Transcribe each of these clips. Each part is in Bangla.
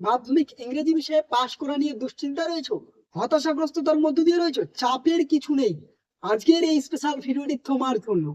মাধ্যমিক ইংরেজি বিষয়ে পাশ করা নিয়ে দুশ্চিন্তা রয়েছে? হতাশাগ্রস্ততার মধ্য দিয়ে রয়েছে? চাপের কিছু নেই। আজকের এই স্পেশাল ভিডিওটি তোমার জন্য।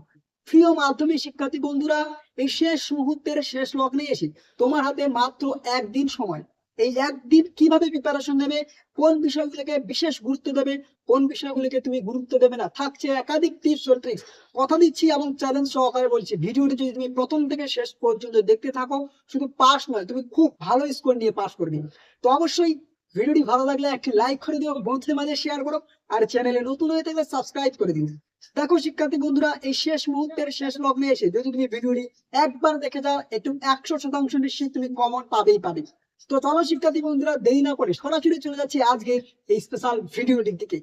প্রিয় মাধ্যমিক শিক্ষার্থী বন্ধুরা, এই শেষ মুহূর্তের শেষ লগ্নে এসে তোমার হাতে মাত্র একদিন সময়। এই একদিন কীভাবে প্রিপারেশন নেবে? কোন বিষয়গুলোকে বিশেষ গুরুত্ব দেবে? কোন বিষয়গুলোকে তুমি গুরুত্ব দেবে না? থাকছে একাধিক টিপস ও ট্রিক্স কথা দিচ্ছি এবং চ্যালেঞ্জ সহকারে বলছি। ভিডিওটি যদি তুমি প্রথম থেকে শেষ পর্যন্ত দেখতে থাকো, শুধু পাস নয়, তুমি খুব ভালো স্কোর নিয়ে পাস করবে। তো অবশ্যই ভিডিওটি ভালো লাগলে একটি লাইক করে দিও, বন্ধুদের মাঝে শেয়ার করো, আর চ্যানেলে নতুন হয়ে থাকলে সাবস্ক্রাইব করে দিও। দেখো শিক্ষার্থী বন্ধুরা, এই শেষ মুহূর্তের শেষ লগ্নে এসে যদি তুমি ভিডিওটি একবার দেখে যাও একটু একশো শতাংশ নিশ্চিত তুমি কমন পাবেই পাবে। তো চলো শিক্ষার্থী বন্ধুরা, দেরি না করে সরাসরি চলে যাচ্ছি আজকের এই স্পেশাল ভিডিওটির দিকে।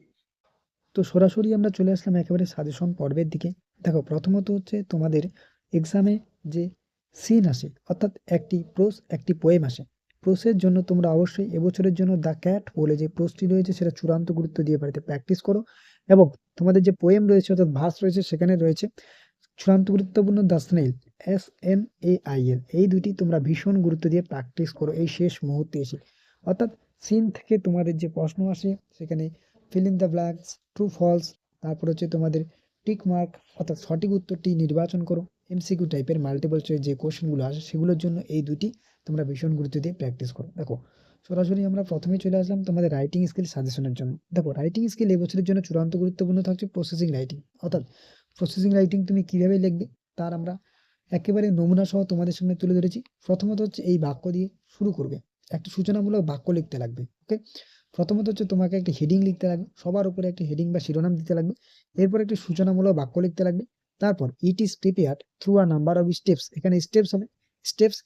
তো সরাসরি আমরা চলে আসলাম একেবারে সাজেশন পর্বের দিকে। দেখো, প্রথমত হচ্ছে তোমাদের এক্সামে যে সিন আসে, অর্থাৎ একটি প্রোস একটি পোয়েম আসে। প্রোসের জন্য তোমরা অবশ্যই এবছরের জন্য দ্য ক্যাট বলে যে প্রোসটি রয়েছে, সেটা চূড়ান্ত গুরুত্ব দিয়ে বাড়িতে প্র্যাকটিস করো। এবং তোমাদের যে পোয়েম রয়েছে, অর্থাৎ ভাস রয়েছে, সেখানে রয়েছে চূড়ান্ত গুরুত্বপূর্ণ the snail S N A I L এই দুটি তোমরা ভীষণ গুরুত্ব দিয়ে প্র্যাকটিস করো এই শেষ মুহূর্তে এসে। অর্থাৎ সিন থেকে তোমাদের যে প্রশ্ন আসে, সেখানে fill in the blanks true false তারপর হচ্ছে তোমাদের টিক মার্ক অর্থাৎ সঠিক উত্তরটি নির্বাচন করো। এমসিকিউ টাইপের মাল্টিপল চয়েস যে কোশ্চেনগুলো আসে, সেগুলোর জন্য এই দুটি তোমরা ভীষণ গুরুত্ব দিয়ে প্র্যাকটিস করো। দেখো, সরাসরি আমরা প্রথমে চলে আসলাম তোমাদের রাইটিং স্কিল সাজেশনের জন্য। দেখো রাইটিং স্কিল এবছরের জন্য চূড়ান্ত গুরুত্বপূর্ণ থাকছে প্রসেসিং রাইটিং অর্থাৎ প্রসেসিং রাইটিং তুমি কীভাবে লিখবে, তার আমরা একেবারে নমুনা সহ তোমাদের সামনে তুলে ধরেছি। প্রথমত হচ্ছে এই বাক্য দিয়ে শুরু করবে। একটা সূচনামূলক বাক্য লিখতে লাগবে ওকে প্রথমত হচ্ছে তোমাকে একটি হেডিং লিখতে লাগবে, সবার উপরে একটি হেডিং বা শিরোনাম দিতে লাগবে। এরপর একটি সূচনামূলক বাক্য লিখতে লাগবে। তারপর it is prepared through a number of steps এখানে স্টেপস হবে। স্টেপস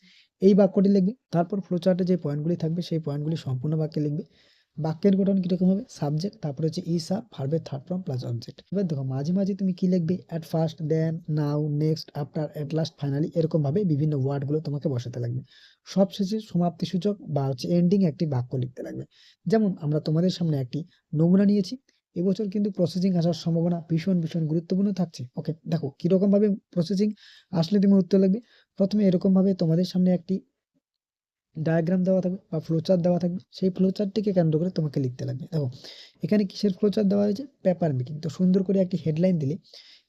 এই বাক্যটি লিখবে। তারপর ফ্লোচার্টে যে পয়েন্টগুলি থাকবে, সেই পয়েন্টগুলি সম্পূর্ণ বাক্যে লিখবে। বাক্যের গঠন কীরকম হবে? সাবজেক্ট তারপর হচ্ছে ইস আ ভার্বের থার্ড ফর্ম প্লাস অবজেক্ট এবার দেখো, মাঝে মাঝে তুমি কি লিখবে? At first then now next after at last finally এরকমভাবে বিভিন্ন ওয়ার্ডগুলো তোমাকে বসাতে লাগবে। সবশেষে সমাপ্তি সূচক বা হচ্ছে এন্ডিং একটি বাক্য লিখতে লাগবে। যেমন আমরা তোমাদের সামনে একটি নমুনা নিয়েছি। এবছর কিন্তু প্রসেসিং আসার সম্ভাবনা ভীষণ ভীষণ গুরুত্বপূর্ণ থাকছে। ওকে দেখো, কীরকম ভাবে প্রসেসিং আসলে তুমি উত্তর লাগবে? প্রথমে এরকম ভাবে তোমাদের সামনে একটি ডায়াগ্রাম দেওয়া থাকবে বা ফ্লোচার দেওয়া থাকবে, সেই ফ্লোচারটিকে কেন্দ্র করে তোমাকে লিখতে লাগবে। দেখো, এখানে কিসের ফ্লোচার দেওয়া হয়েছে? পেপার মেকিং তো সুন্দর করে একটি হেডলাইন দিলে,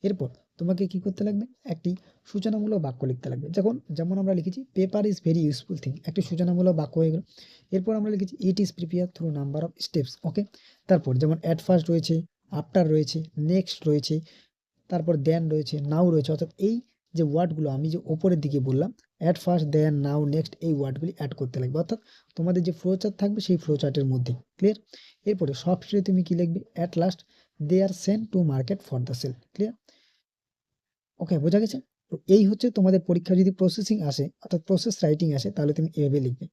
এরপর তোমাকে কি করতে লাগবে? একটি সূচনামূলক বাক্য লিখতে লাগবে। যখন যেমন আমরা লিখেছি paper is very useful thing একটি সূচনামূলক বাক্য হয়ে গেল। এরপর আমরা লিখেছি it is prepare through number of steps okay তারপর যেমন অ্যাট ফার্স্ট রয়েছে আফটার রয়েছে নেক্সট রয়েছে, তারপর দেন রয়েছে নাও রয়েছে। অর্থাৎ এই যে ওয়ার্ডগুলো আমি যে ওপরের দিকে বললাম at first then now next এই ওয়ার্ডগুলি অ্যাড করতে লাগবে। অর্থাৎ তোমাদের যে ফ্লোচার্ট থাকবে, সেই ফ্লোচার্টের মধ্যে ক্লিয়ার এরপরে সবশেষে তুমি কি লিখবে? At last they are sent to market for the sale clear okay বোঝা গেছে? তো এই হচ্ছে তোমাদের পরীক্ষা, যদি প্রসেসিং আসে, অর্থাৎ প্রসেস রাইটিং আসে, তাহলে তুমি এভাবে লিখবে।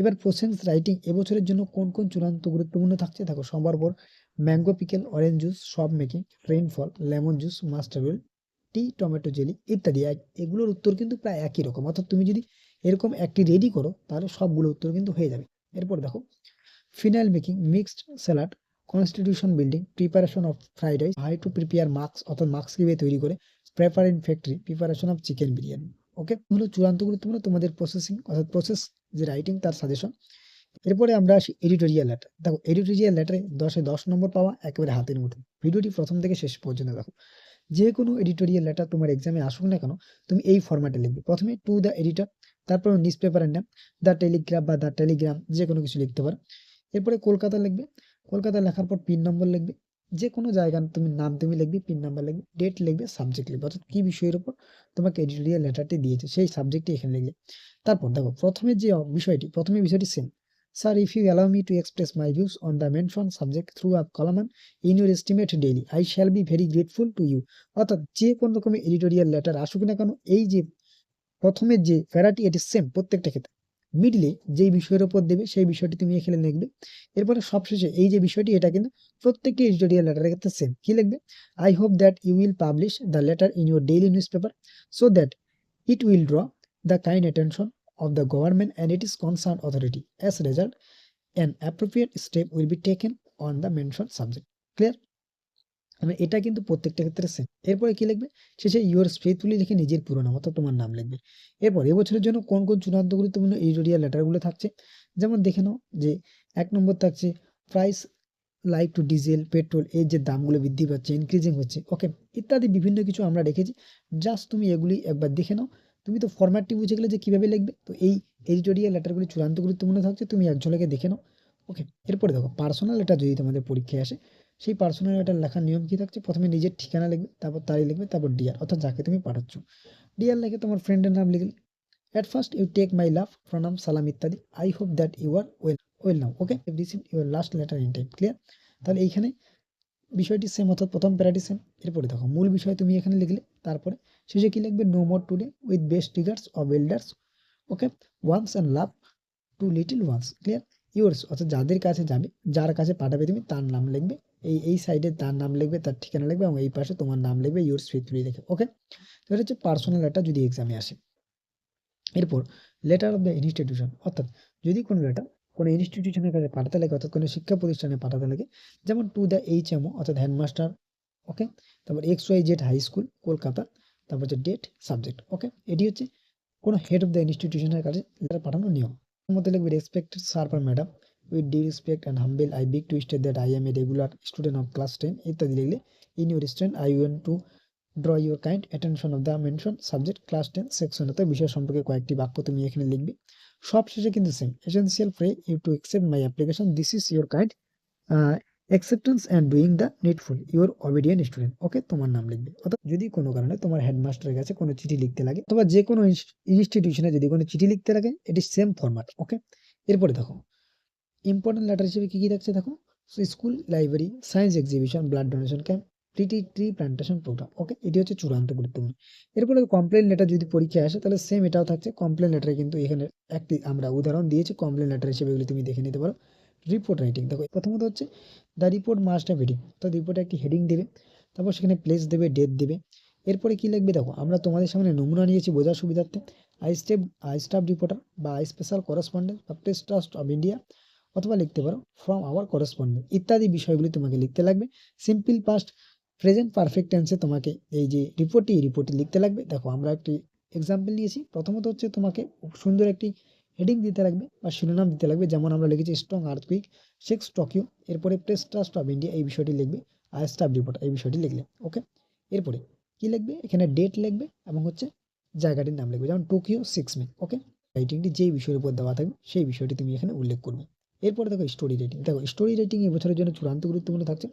এবার প্রসেস রাইটিং এবছরের জন্য কোন কোন চূড়ান্ত গুরুত্বপূর্ণ থাকছে? দেখো সবার পর mango pickle orange juice soap making rainfall lemon juice mustard oil tomato jelly, ইত্যাদি। এগুলোর উত্তর কিন্তু প্রায় একই রকম। অর্থাৎ তুমি যদি এরকম একটি রেডি করো, তাহলে সবগুলো উত্তর কিন্তু হয়ে যাবে। এরপর দেখো phenyl making mixed salad constitution building preparation of fried rice how to prepare masks অর্থাৎ মার্কস কীভাবে তৈরি করে prepare in factory preparation of chicken biryani okay হলো চূড়ান্ত গুরুত্বপূর্ণ তোমাদের প্রসেসিং অর্থাৎ প্রসেস যে রাইটিং তার সাজেশন এরপরে আমরা আসি এডিটোরিয়াল লেটার দেখো এডিটোরিয়াল লেটারে দশে দশ নম্বর পাওয়া একেবারে হাতের মুঠে ভিডিওটি প্রথম থেকে শেষ পর্যন্ত দেখো। যে কোনো এডিটোরিয়াল লেটার তোমার এক্সামে আসুক না কেন, তুমি এই ফরম্যাটে লিখবে। প্রথমে টু দ্য এডিটর তারপর নিউজ পেপারের নাম দ্য টেলিগ্রাফ বা দ্য টেলিগ্রাম যে কোনো কিছু লিখতে পারো। এরপরে কলকাতা লিখবে কলকাতা লেখার পর পিন নম্বর লিখবে। যে কোনো জায়গার তুমি নাম তুমি লিখবে পিন নাম্বার লিখবে ডেট লিখবে সাবজেক্ট লিখবে, অর্থাৎ কী বিষয়ের উপর তোমাকে এডিটোরিয়াল লেটারটি দিয়েছে, সেই সাবজেক্টটি এখানে লিখলে তারপর দেখো, প্রথমে যে বিষয়টি, প্রথমে বিষয়টি same sir if you allow me to express my views on the mention subject through up columns in your estimate daily I shall be very grateful to you অর্থাৎ যে কোনো রকমের এডিটোরিয়াল লেটার আসুক না কেন, এই যে প্রথমের যে প্যারাটি এটি সেম প্রত্যেকটা ক্ষেত্রে মিডলে যেই বিষয়ের উপর দেবে, সেই বিষয়টি তুমি এখানে লিখবে। এরপরে সবশেষে এই যে বিষয়টি, এটা কিন্তু প্রত্যেকটি এডিটোরিয়াল লেটারের ক্ষেত্রে সেম কি লিখবে? I hope that you will publish the letter in your daily news paper so that it will draw the kind attention of the government and its concerned authority. As a result, an appropriate step will be taken on the mentioned subject. Clear? মানে এটা কিন্তু প্রত্যেকটা ক্ষেত্রে সেম এরপরে কি লিখবে? শেষে ইউর ফেথফুলি লিখে নিজের পুরো নাম অর্থাৎ তোমার নাম লিখবে। এরপর এবছরের জন্য কোন কোন চূড়ান্ত গুরুত্বপূর্ণ এডিটোরিয়াল লেটারগুলো থাকছে? যেমন দেখে নাও যে এক নম্বর থাকছে price like to diesel petrol এর যে দামগুলো বৃদ্ধি পাচ্ছে ইনক্রিজিং হচ্ছে ওকে ইত্যাদি বিভিন্ন কিছু আমরা রেখেছি। জাস্ট তুমি এগুলি একবার দেখে নাও। তুমি তো ফরম্যাটটি বুঝে গেলে যে কীভাবে লিখবে? তো এই এডিটোরিয়াল লেটারগুলি চূড়ান্ত গুরুত্বপূর্ণ থাকছে, তুমি এক ঝলকে দেখে নাও। ওকে এরপরে দেখো পার্সোনাল লেটার যদি তোমাদের পরীক্ষায় আসে, সেই পার্সোনাল লেটার লেখার নিয়ম কী থাকছে? প্রথমে নিজের ঠিকানা লিখবে, তারপর তারিখ লিখবে, তারপর ডিয়ার অর্থাৎ যাকে তুমি পাঠাচ্ছ। ডিয়ার লিখে তোমার ফ্রেন্ডের নাম লিখলে at first you take my love প্রণাম সালাম ইত্যাদি। I hope that you are well well now okay receive your last letter in time clear তাহলে এইখানে বিষয়টি সেম অর্থাৎ প্রথম প্যারাটি সেম এরপরে দেখো মূল বিষয় তুমি এখানে লিখলে, তারপরে শেষে কি লিখবে? No more today with best regards of elders okay once and love to little ones clear yours অর্থাৎ যাদের কাছে যাবে, যার কাছে পাঠাবে তুমি, তার নাম লিখবে। এই এই সাইডে তার নাম লিখবে, তার ঠিকানা লিখবে এবং এই পাশে তোমার নাম লিখবে ইউর্স ফিফটি লিখে ওকে তো এটা হচ্ছে পার্সোনাল লেটার যদি এক্সামে আসে। এরপর লেটার অফ দ্য ইনস্টিটিউশন অর্থাৎ যদি কোনো লেটার কোনো ইনস্টিটিউশনের কাছে পাঠাতে লাগে, অর্থাৎ কোনো শিক্ষা প্রতিষ্ঠানে পাঠাতে লাগে, যেমন টু দ্য এইচ এমও অর্থাৎ হেডমাস্টার ওকে তারপর X Y Z high school Kolkata, তারপর হচ্ছে ডেট সাবজেক্ট ওকে এটি হচ্ছে কোনো হেড অফ দ্য ইনস্টিটিউশনের কাছে লেটার পাঠানোর নিয়ম। মধ্যে লিখবে respected sir R madam with the respect and humble I beg to state that I am a regular student of class ten ইত্যাদি লিখলে in your strength I want to draw your kind attention of the mention subject class ten section অর্থাৎ বিষয় সম্পর্কে কয়েকটি বাক্য তুমি এখানে লিখবে। সব শেষে কিন্তু same essential pray you to accept my application this is your kind acceptance and doing the needful your obedient student okay তোমার নাম লিখবে। অর্থাৎ যদি কোনো কারণে তোমার হেডমাস্টারের কাছে কোনো চিঠি লিখতে লাগে, অথবা যে কোনো ইনস্টিটিউশনে যদি কোনো চিঠি লিখতে লাগে এটি সেম ফরম্যাট ওকে এরপরে দেখো ইম্পর্টেন্ট লেটার হিসেবে কী কী থাকছে দেখো? School library science exhibition blood donation camp pretty tree plantation programme okay এটি হচ্ছে চূড়ান্ত গুরুত্বপূর্ণ। এরপরে কমপ্লেন লেটার যদি পরীক্ষায় আসে, তাহলে সেম এটাও থাকছে। কমপ্লেন লেটারে কিন্তু এখানে একটি আমরা উদাহরণ দিয়েছি। কমপ্লেন লেটার হিসেবে এগুলি তুমি দেখে নিতে পারো। রিপোর্ট রাইটিং দেখো, প্রথমত হচ্ছে the report must have heading তো রিপোর্টে একটি হেডিং দেবে, তারপর সেখানে প্লেস দেবে ডেট দেবে। এরপরে কী লিখবে দেখো, আমরা তোমাদের সামনে নমুনা নিয়েছি বোঝার সুবিধার্থে। I step I staff reporter বা আই স্পেশাল করেসপন্ডেন্ট বা প্রেস ট্রাস্ট অফ ইন্ডিয়া অথবা লিখতে পারো ফ্রম আওয়ার করেসপন্ডেন্ট ইত্যাদি বিষয়গুলি তোমাকে লিখতে লাগবে। সিম্পল পাস্ট প্রেজেন্ট পারফেক্ট টেন্সে তোমাকে এই যে রিপোর্টটি রিপোর্টটি লিখতে লাগবে। দেখো, আমরা একটি এক্সাম্পল নিয়েছি। প্রথমত হচ্ছে তোমাকে সুন্দর একটি হেডিং দিতে লাগবে বা শিরোনাম দিতে লাগবে। যেমন আমরা লিখেছি স্ট্রং আর্থকুইক সেক্স টোকিও এরপরে প্রেস ট্রাস্ট অফ ইন্ডিয়া এই বিষয়টি লিখবে আর স্টাফ রিপোর্ট এই বিষয়টি লিখলে। ওকে এরপরে, কি লিখবে? এখানে ডেট লিখবে এবং হচ্ছে জায়গাটির নাম লিখবে। যেমন টোকিও সিক্স মে ওকে রাইটিংটি যেই বিষয়ের উপর দেওয়া থাকবে, সেই বিষয়টি তুমি এখানে উল্লেখ করবে। এরপরে দেখো স্টোরি রাইটিং দেখো স্টোরি রাইটিং এবছরের জন্য চূড়ান্ত গুরুত্বপূর্ণ থাকছে।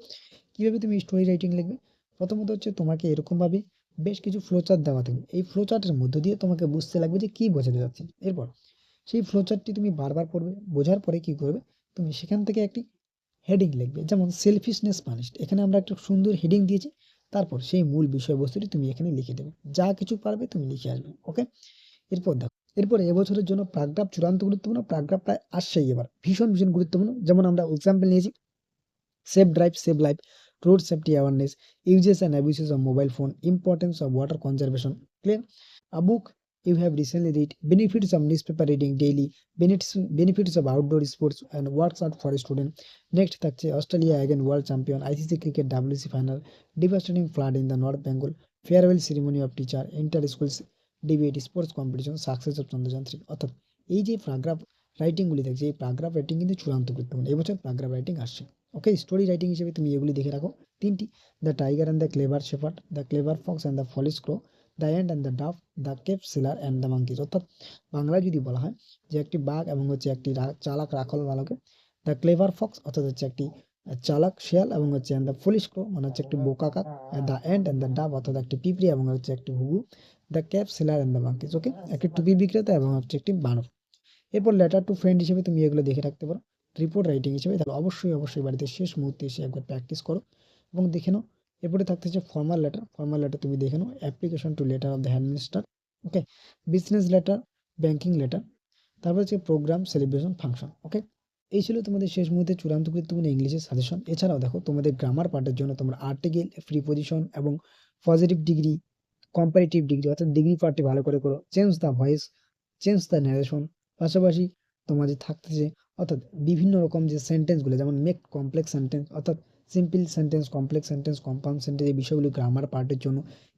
কীভাবে তুমি স্টোরি রাইটিং লিখবে? প্রথমত হচ্ছে তোমাকে এরকমভাবে বেশ কিছু ফ্লোচার্ট দেওয়া থাকবে এই ফ্লোচার্টের মধ্য দিয়ে তোমাকে বুঝতে লাগবে যে কী বোঝাতে যাচ্ছে। এরপর সেই ফ্লোচার্টটি তুমি বারবার পড়বে, বোঝার পরে কী করবে? তুমি সেখান থেকে একটি হেডিং লিখবে, যেমন সেলফিশনেস পানিশড এখানে আমরা একটা সুন্দর হেডিং দিয়েছি, তারপর সেই মূল বিষয়বস্তুটি তুমি এখানে লিখে দেবে। যা কিছু পারবে তুমি লিখে আসবে ওকে এরপর দেখো এরপরে এবছরের জন্য প্রাগ্রাফ চূড়ান্ত গুরুত্বপূর্ণ প্রাগ্রাফ প্রায় আসছেই এবার। ভীষণ ভীষণ গুরুত্বপূর্ণ। যেমন আমরা এক্সাম্পল নিয়েছি safe drive save life road safety awareness uses and abuses of mobile phone importance of water conservation clear a book you have recently read benefits of news paper reading daily benefits benefits of outdoor sports and works out for student next থাকছে Australia again world champion ICC cricket WC final devastating flood in the north Bengal farewell ceremony of teacher inter school debate, sports competition, success of চন্দ্রযান্ত্রিক অর্থাৎ এই যে প্যারাগ্রাফ রাইটিংগুলি দেখছি এই প্যারাগ্রাফ রাইটিং কিন্তু চূড়ান্ত গুরুত্বপূর্ণ। এবছর প্যারাগ্রাফ রাইটিং আসছে। ওকে স্টোরি রাইটিং হিসেবে তুমি এগুলি দেখে রাখো। তিনটি the tiger and the clever shepherd the clever fox and the foolish crow the ant and the dove the cap seller and the monkeys অর্থাৎ বাংলায় যদি বলা হয় যে একটি বাঘ এবং হচ্ছে একটি চালাক রাখল বালকে দ্য ক্লেভার ফক্স অর্থাৎ হচ্ছে একটি চালাক শেয়াল এবং হচ্ছে অ্যান্ড দ্য ফলিস ক্রো মানে হচ্ছে একটি বোকা কাক দ্য অ্যান্ড অ্যান্ড দ্য ডাব অর্থাৎ একটি পিঁপড়ে এবং হচ্ছে একটি হুগু the cap seller and the monkeys okay একটি টুপি বিক্রেতা এবং হচ্ছে একটি বানর এরপর লেটার টু ফ্রেন্ড হিসেবে তুমি এগুলো দেখে রাখতে পারো। রিপোর্ট রাইটিং হিসেবে তাহলে অবশ্যই অবশ্যই বাড়িতে শেষ মুহূর্তে এসে একবার প্র্যাকটিস করো এবং দেখে নাও। এরপরে থাকতে থাকতেছে ফর্মাল লেটার ফর্মাল লেটার তুমি দেখে নাও। Application to letter of the head minister okay business letter banking letter তারপর হচ্ছে প্রোগ্রাম সেলিব্রেশন ফাংশন ওকে এই ছিল তোমাদের শেষ মুহূর্তে চূড়ান্ত গুরুত্বপূর্ণ ইংলিশের সাজেশন এছাড়াও দেখো, তোমাদের গ্রামার পার্টের জন্য তোমরা আর্টিকেল প্রিপোজিশন এবং পজিটিভ ডিগ্রি কম্পারেটিভ ডিগ্রি অর্থাৎ ডিগ্রি পার্টটি ভালো করে করো। Change the voice change the narration পাশাপাশি তোমাদের থাকতেছে, অর্থাৎ বিভিন্ন রকম যে সেন্টেন্সগুলো যেমন মেক কমপ্লেক্স সেন্টেন্স অর্থাৎ simple sentence complex sentence compound sentence এই বিষয়গুলো গ্রামার পার্টের জন্য।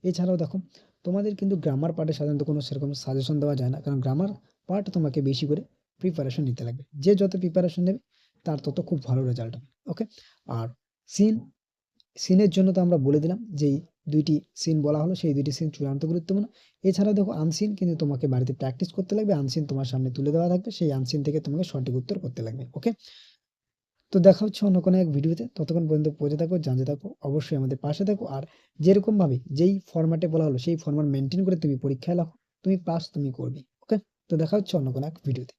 এছাড়াও দেখো, তোমাদের কিন্তু গ্রামার পার্টে সাধারণত কোনো সেরকম সাজেশন দেওয়া যায় না, কারণ গ্রামার পার্ট তোমাকে বেশি করে প্রিপারেশন নিতে লাগবে। যে যত প্রিপারেশন নেবে, তার তত খুব ভালো রেজাল্ট হবে ওকে আর সিন সিনের জন্য তো আমরা বলে দিলাম যেই দুইটি সিন বলা হলো, সেই দুইটি সিন চূড়ান্ত গুরুত্বপূর্ণ। এছাড়াও দেখো আনসিন কিন্তু তোমাকে বাড়িতে প্র্যাকটিস করতে লাগবে আনসিন তোমার সামনে তুলে দেওয়া থাকবে, সেই আনসিন থেকে তোমাকে সঠিক উত্তর করতে লাগবে ওকে তো দেখা হচ্ছে অন্য কোনো এক ভিডিওতে ততক্ষণ পর্যন্ত পৌঁছে থাকো, জানতে থাকো, অবশ্যই আমাদের পাশে থাকো। আর যেরকমভাবে যেই ফরম্যাটে বলা হলো, সেই ফরম্যাট মেনটেন করে তুমি পরীক্ষায় লাখো, তুমি পাস তুমি করবে ওকে তো দেখা হচ্ছে অন্য কোনো এক ভিডিওতে